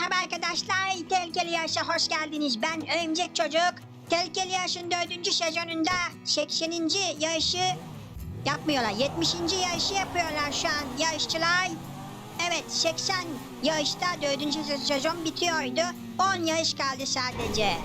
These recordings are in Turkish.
Merhaba arkadaşlar, Tehlikeli Yarış'a hoş geldiniz. Ben Örümcek Çocuk. Tehlikeli Yarış'ın dördüncü sezonunda 80. yarışı yapmıyorlar. 70. yarışı yapıyorlar şu an yarışçılar. Evet 80 yarışta dördüncü sezon bitiyordu. 10 yarış kaldı sadece.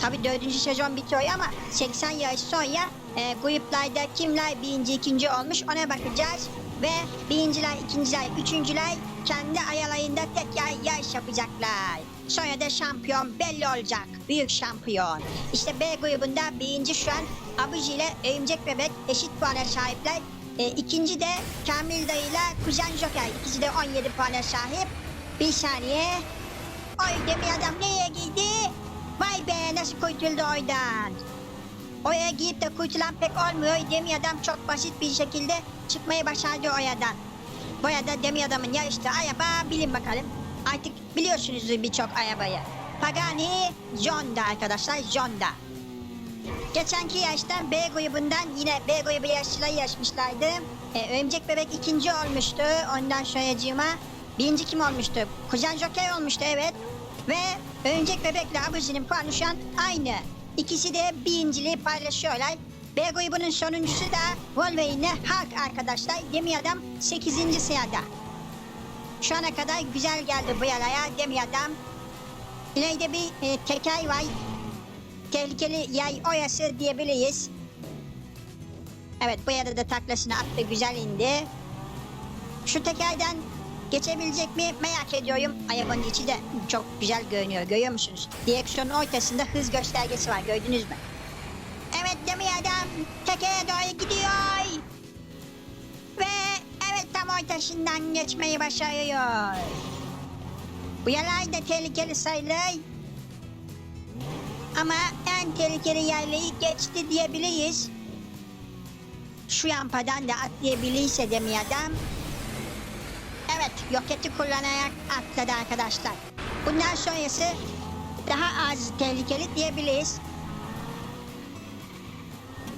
Tabi dördüncü sezon bitiyor ama 80 yarış sonra e, gruplarda kimler birinci ikinci olmuş ona bakacağız. Ve birinciler, ikinciler, üçüncüler kendi aralarında tekrar yarış yapacaklar. Sonra da şampiyon belli olacak. Büyük şampiyon. İşte B grubunda birinci şu an Abuji ile Örümcek Bebek eşit puana sahipler. E, ikinci de Kamil Dayı ile Kuzen Joker. İkisi de 17 puana sahip. Bir saniye. Oy demi adam nereye girdi? Vay be nasıl kurtuldu oradan. Oraya giyip de kurtulan pek olmuyor. Demi adam çok basit bir şekilde çıkmayı başardı oradan. Bu arada demi adamın yarıştığı araba bilin bakalım. Artık biliyorsunuzdur birçok arabayı. Pagani Zonda arkadaşlar Zonda. Geçenki yarışta B grubundan yine B grubu yarışçıları yarışmışlardı. Ee, Örümcek Bebek ikinci olmuştu. Ondan sonracığıma birinci kim olmuştu? Kuzen Joker olmuştu evet. Ve Örümcek Bebekle Abuzi'nin puanı şu an aynı. İkisi de birinciliği paylaşıyorlar. B grubunun sonuncusu da Wolverine Hulk arkadaşlar. Demi Adam 8. sırada. Şu ana kadar güzel geldi bu yaraya Demi Adam. İleride bir e, teker var. Tehlikeli yay oyası diyebiliriz. Evet bu yerde de taklasını attı güzel indi. Şu tekerden geçebilecek mi merak ediyorum. Arabanın içi de çok güzel görünüyor görüyor musunuz? Direksiyonun ortasında hız göstergesi var gördünüz mü? Evet demi adam tekere doğru gidiyor. Ve evet tam ortasından geçmeyi başarıyor. Bu yaray da tehlikeli sayılır. Ama en tehlikeli yerleri geçti diyebiliriz. Şu yampadan da atlayabilirse demi adam. Evet, roketi kullanarak atladı arkadaşlar. Bundan sonrası daha az tehlikeli diyebiliriz.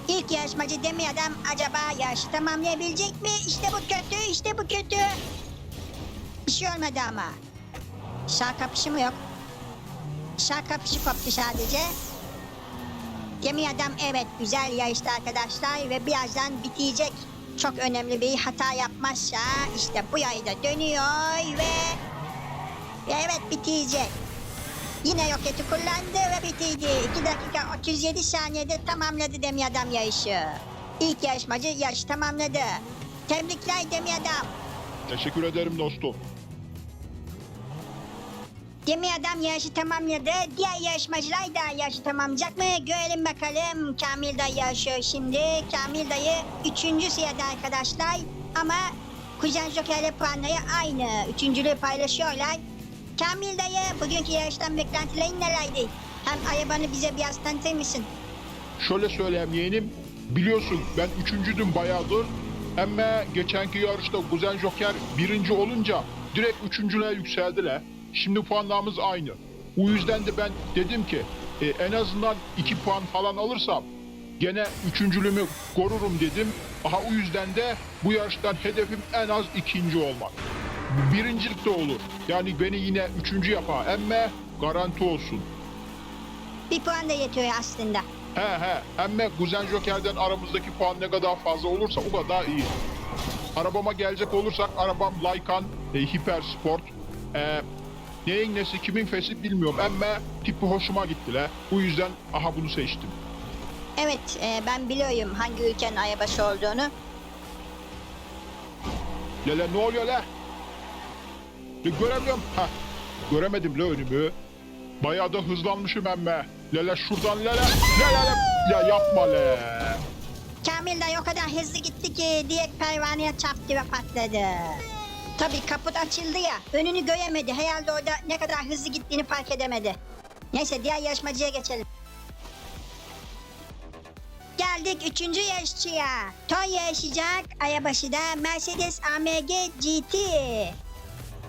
İlk yarışmacı demi adam acaba yarışı tamamlayabilecek mi? İşte bu kötü, işte bu kötü. Bir şey olmadı ama. Sağ kapışı mı yok? Sağ kapışı koptu sadece. Gemi adam evet güzel yarıştı arkadaşlar ve birazdan bitecek. Çok önemli bir hata yapmazsa işte bu yayda dönüyor ve, ve evet bitecek. Yine roketi kullandı ve bitirdi. 2 dakika 37 saniyede tamamladı Demi Adam yarışı. İlk yarışmacı yarışı tamamladı. Tebrikler Demi Adam. Teşekkür ederim dostum. Demi Adam yarışı tamamladı. Diğer yarışmacılar da yarışı tamamlayacak mı? Görelim bakalım. Kamil dayı yarışıyor şimdi. Kamil dayı 3. sırada arkadaşlar. Ama Kuzen Joker'le puanları aynı. Üçüncülüğü paylaşıyorlar. Kamil dayı bugünkü yarıştan beklentilerin nelerdi? Hem arabanı bize biraz tanıtır mısın? Şöyle söyleyeyim yeğenim. Biliyorsun ben üçüncüdüm bayağıdır. Ama geçenki yarışta Kuzen Joker birinci olunca direkt üçüncülüğe yükseldiler. Şimdi puanlarımız aynı. O yüzden de ben dedim ki e, en azından iki puan falan alırsam gene üçüncülüğümü korurum dedim. Aha o yüzden de bu yarıştan hedefim en az ikinci olmak. Birincilik de olur. Yani beni yine üçüncü yapar. Ama garanti olsun. Bir puan da yetiyor aslında. He he. Emme Guzen Joker'den aramızdaki puan ne kadar fazla olursa o kadar iyi. Arabama gelecek olursak arabam Lykan e, Hyper Sport. E, neyin nesi kimin fesi bilmiyorum ama tipi hoşuma gitti la. Bu yüzden aha bunu seçtim. Evet e, ben biliyorum hangi ülkenin arabası olduğunu. Lele ne oluyor la? Göremiyorum. Ha. Göremedim la önümü. Bayağı da hızlanmışım emme. Lele şuradan lele. Lele lele. Ya yapma le. Kamil de o kadar hızlı gitti ki direkt pervaneye çarptı ve patladı. Tabii kaput açıldı ya önünü göremedi. Herhalde orada ne kadar hızlı gittiğini fark edemedi. Neyse diğer yarışmacıya geçelim. Geldik üçüncü yarışçıya. Toy yarışacak. Ayabaşı da Mercedes AMG GT.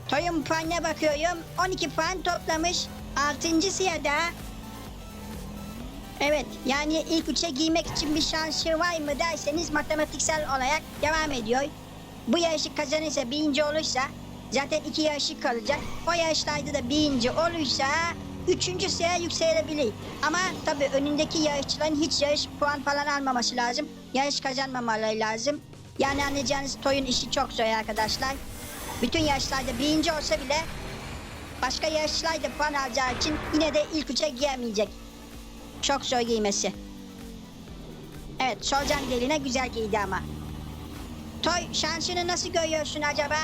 Toy'un puanına bakıyorum. 12 puan toplamış. 6. sırada Evet yani ilk üçe giymek için bir şansı var mı derseniz matematiksel olarak devam ediyor. Bu yarışı kazanırsa birinci olursa Zaten iki yarışı kalacak. O yarışlarda da birinci olursa üçüncü sıraya yükselebilir. Ama tabii önündeki yarışçıların hiç yarış puan falan almaması lazım. Yarış kazanmamaları lazım. Yani anlayacağınız Toy'un işi çok zor arkadaşlar. Bütün yarışlarda birinci olsa bile başka yarışçılar puan alacağı için yine de ilk üçe giremeyecek. Çok zor giymesi. Evet, Solcan deline güzel giydi ama. Toy şansını nasıl görüyorsun acaba?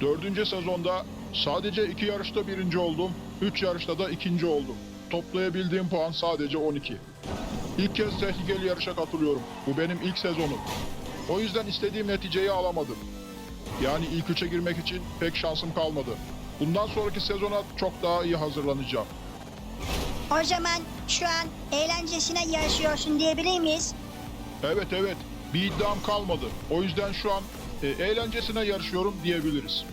Dördüncü sezonda sadece iki yarışta birinci oldum. Üç yarışta da ikinci oldum. Toplayabildiğim puan sadece 12. İlk kez tehlikeli yarışa katılıyorum. Bu benim ilk sezonum. O yüzden istediğim neticeyi alamadım. Yani ilk üçe girmek için pek şansım kalmadı. Bundan sonraki sezona çok daha iyi hazırlanacağım. O zaman şu an eğlencesine yarışıyorsun diyebilir miyiz? Evet evet bir iddiam kalmadı. O yüzden şu an e, eğlencesine yarışıyorum diyebiliriz.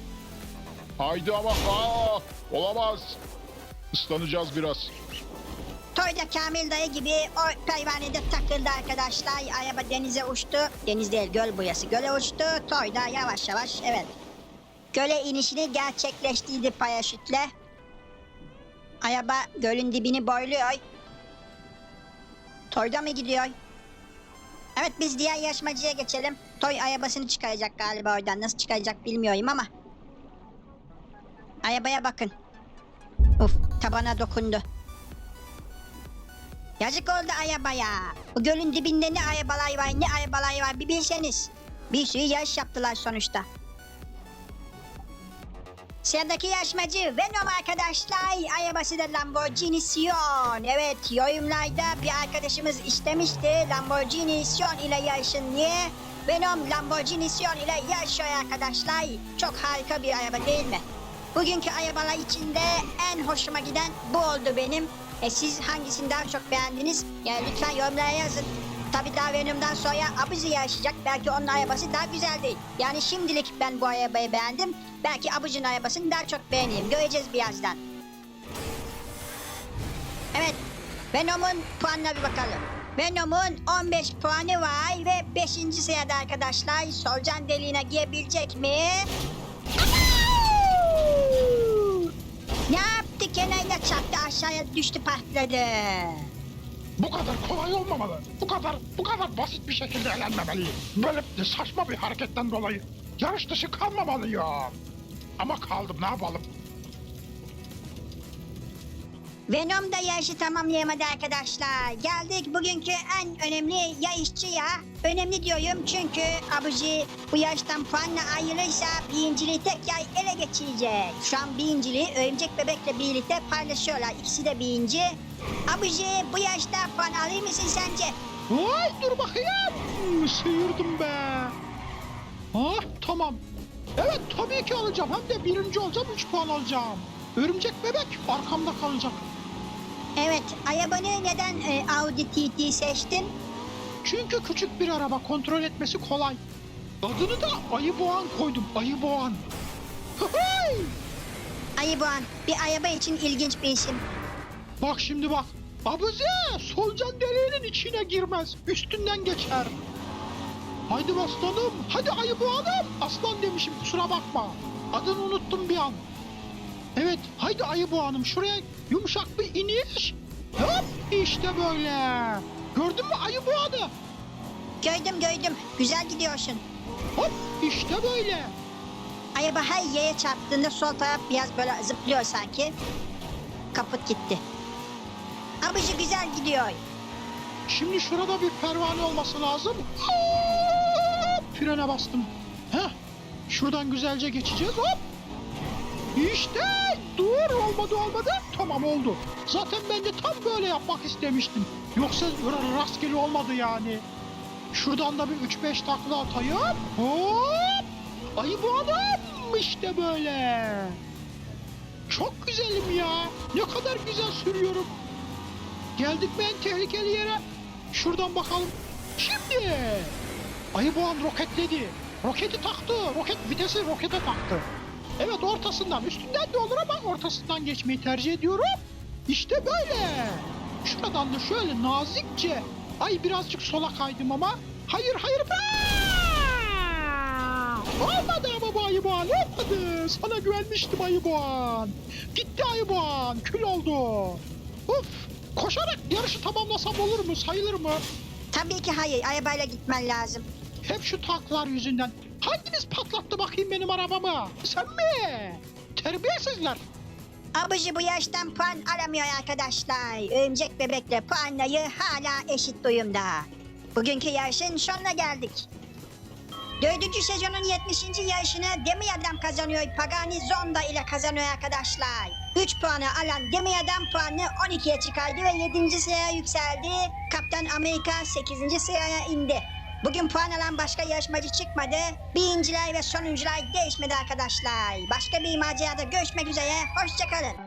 Haydi ama aa, olamaz. Islanacağız biraz. Toy da Kamil dayı gibi o pervanede takıldı arkadaşlar. Araba denize uçtu. Deniz değil göl boyası. Göle uçtu. Toy da yavaş yavaş evet. Göle inişini gerçekleştirdi paraşütle. Araba gölün dibini boyluyor. Toy da mı gidiyor? Evet biz diğer yarışmacıya geçelim. Toy arabasını çıkaracak galiba oradan. Nasıl çıkaracak bilmiyorum ama. Arabaya bakın. Uf tabana dokundu. Yazık oldu arabaya. Bu gölün dibinde ne arabalar var ne arabalar var bir bilseniz. Bir sürü yarış yaptılar sonuçta. Sıradaki yarışmacı Venom arkadaşlar. Arabası da Lamborghini Sion. Evet yorumlarda bir arkadaşımız istemişti Lamborghini Sion ile yarışın diye. Venom Lamborghini Sion ile yarışıyor arkadaşlar. Çok harika bir araba değil mi? Bugünkü arabalar içinde en hoşuma giden bu oldu benim. E siz hangisini daha çok beğendiniz? Yani lütfen yorumlara yazın. Tabii daha Venom'dan sonra Abuzi yarışacak. Belki onun arabası daha güzel değil. Yani şimdilik ben bu arabayı beğendim. Belki Abuzi'nin arabasını daha çok beğeneyim. Göreceğiz birazdan. Evet. Venom'un puanına bir bakalım. Venom'un 15 puanı var ve 5. sırada arkadaşlar. Solcan deliğine girebilecek mi? Ne yaptı? Kenayla çarptı aşağıya düştü patladı. Kolay olmamalı. Bu kadar bu kadar basit bir şekilde elenmemeli. Böyle saçma bir hareketten dolayı yarış dışı kalmamalıyım. Ama kaldım ne yapalım? Venom da yarışı tamamlayamadı arkadaşlar. Geldik bugünkü en önemli yarışçıya. Önemli diyorum çünkü Abuji bu yarıştan puanla ayrılırsa birinciliği tek yay ele geçirecek. Şu an birinciliği Örümcek Bebek'le birlikte paylaşıyorlar. İkisi de birinci. Abuji bu yarışta puan alır mısın sence? Vay dur bakayım. Sıyırdım be. Ah tamam. Evet tabii ki alacağım. Hem de birinci olacağım 3 puan alacağım. Örümcek bebek arkamda kalacak. Evet, arabanı neden e, Audi TT seçtin? Çünkü küçük bir araba kontrol etmesi kolay. Adını da Ayı Boğan koydum. Ayı Boğan. Ayı Boğan, bir araba için ilginç bir isim. Bak şimdi bak. Abuzi solucan deliğinin içine girmez. Üstünden geçer. Haydi aslanım. Hadi ayı boğalım. Aslan demişim kusura bakma. Adını unuttum bir an. Evet haydi ayı boğanım şuraya yumuşak bir iniş. Hop işte böyle. Gördün mü ayı boğanı? Gördüm gördüm, güzel gidiyorsun. Hop işte böyle. Araba her yere çarptığında sol taraf biraz böyle zıplıyor sanki. Kaput gitti. Abuji güzel gidiyor. Şimdi şurada bir pervane olması lazım. Hop, frene bastım. Heh, şuradan güzelce geçeceğiz. Hop. İşte dur olmadı olmadı. Tamam oldu. Zaten ben de tam böyle yapmak istemiştim. Yoksa rastgele olmadı yani. Şuradan da bir 3-5 takla atayım. Hop. Ayı bu adam işte böyle. Çok güzelim ya. Ne kadar güzel sürüyorum. Geldik mi en tehlikeli yere? Şuradan bakalım. Şimdi. Ayı boğan roketledi. Roketi taktı. Roket vitesi rokete taktı. Evet ortasından. Üstünden de olur ama ortasından geçmeyi tercih ediyorum. İşte böyle. Şuradan da şöyle nazikçe. Ay birazcık sola kaydım ama. Hayır hayır. Aa! Olmadı ama bu Ayıboğan. Hadi sana güvenmiştim Ayıboğan. Gitti Ayıboğan. Kül oldu. Uf. Koşarak yarışı tamamlasam olur mu? Sayılır mı? Tabii ki hayır. Arabayla gitmen lazım. Hep şu taklar yüzünden. Hanginiz patlattı bakayım benim arabamı? Sen mi? Terbiyesizler. Abici bu yaştan puan alamıyor arkadaşlar. Örümcek bebekle puanlayı hala eşit duyumda. Bugünkü yarışın sonuna geldik. Dördüncü sezonun 70. yarışını Demi Adam kazanıyor. Pagani Zonda ile kazanıyor arkadaşlar. 3 puanı alan Demi Adam puanını 12'ye çıkardı ve 7. sıraya yükseldi. Kaptan Amerika 8. sıraya indi. Bugün puan alan başka yarışmacı çıkmadı. Birinciler ve sonuncular değişmedi arkadaşlar. Başka bir macerada görüşmek üzere. Hoşçakalın.